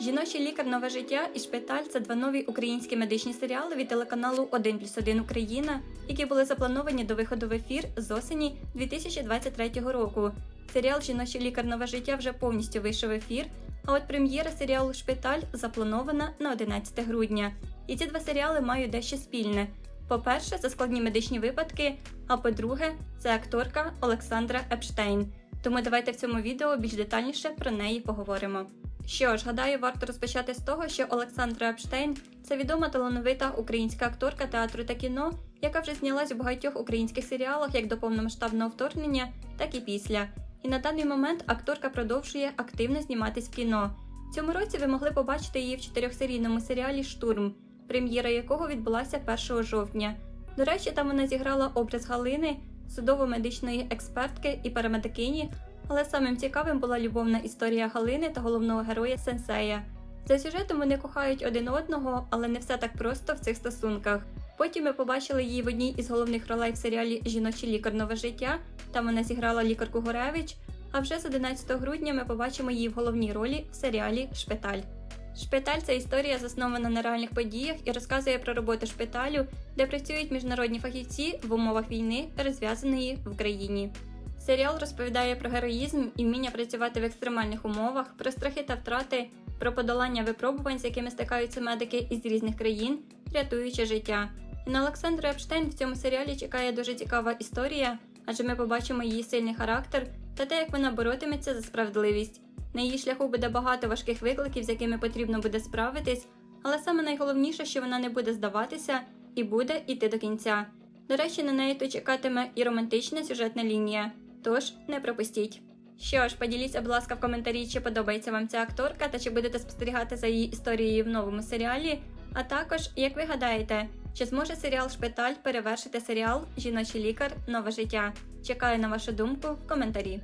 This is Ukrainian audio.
Жіночий лікар Нове життя і шпиталь це два нові українські медичні серіали від телеканалу 1 плюс 1 Україна, які були заплановані до виходу в ефір з осені 2023 року. Серіал Жіночий лікар Нове життя вже повністю вийшов в ефір. А от прем'єра серіалу Шпиталь запланована на 11 грудня. І ці два серіали мають дещо спільне. По-перше, це складні медичні випадки. А по-друге, це акторка Олександра Епштейн. Тому давайте в цьому відео більш детальніше про неї поговоримо. Що ж, гадаю, варто розпочати з того, що Олександра Епштейн це відома талановита українська акторка театру та кіно, яка вже знялась у багатьох українських серіалах як до повномасштабного вторгнення, так і після. І на даний момент акторка продовжує активно зніматись в кіно. Цьому році ви могли побачити її в чотирьохсерійному серіалі Штурм, прем'єра якого відбулася 1 жовтня. До речі, там вона зіграла образ Галини, судово-медичної експертки і парамедикині, але самим цікавим була любовна історія Галини та головного героя Сенсея. За сюжетом вони кохають один одного, але не все так просто в цих стосунках. Потім ми побачили її в одній із головних ролей в серіалі Жіночий лікар нове життя. Там вона зіграла лікарку Гуревич. А вже з 11 грудня ми побачимо її в головній ролі в серіалі Шпиталь. Шпиталь це історія заснована на реальних подіях і розказує про роботу шпиталю, де працюють міжнародні фахівці в умовах війни, розв'язаної в Україні. Серіал розповідає про героїзм і вміння працювати в екстремальних умовах, про страхи та втрати, про подолання випробувань, з якими стикаються медики із різних країн, рятуючи життя. І на Олександру Епштейн в цьому серіалі чекає дуже цікава історія, адже ми побачимо її сильний характер та те, як вона боротиметься за справедливість. На її шляху буде багато важких викликів, з якими потрібно буде справитись, але саме найголовніше, що вона не буде здаватися і буде йти до кінця. До речі, на неї тут чекатиме і романтична сюжетна лінія, тож не пропустіть. Що ж, поділіться, будь ласка, в коментарі, чи подобається вам ця акторка та чи будете спостерігати за її історією в новому серіалі. А також, як ви гадаєте, чи зможе серіал Шпиталь перевершити серіал Жіночий лікар Нове життя? Чекаю на вашу думку в коментарі.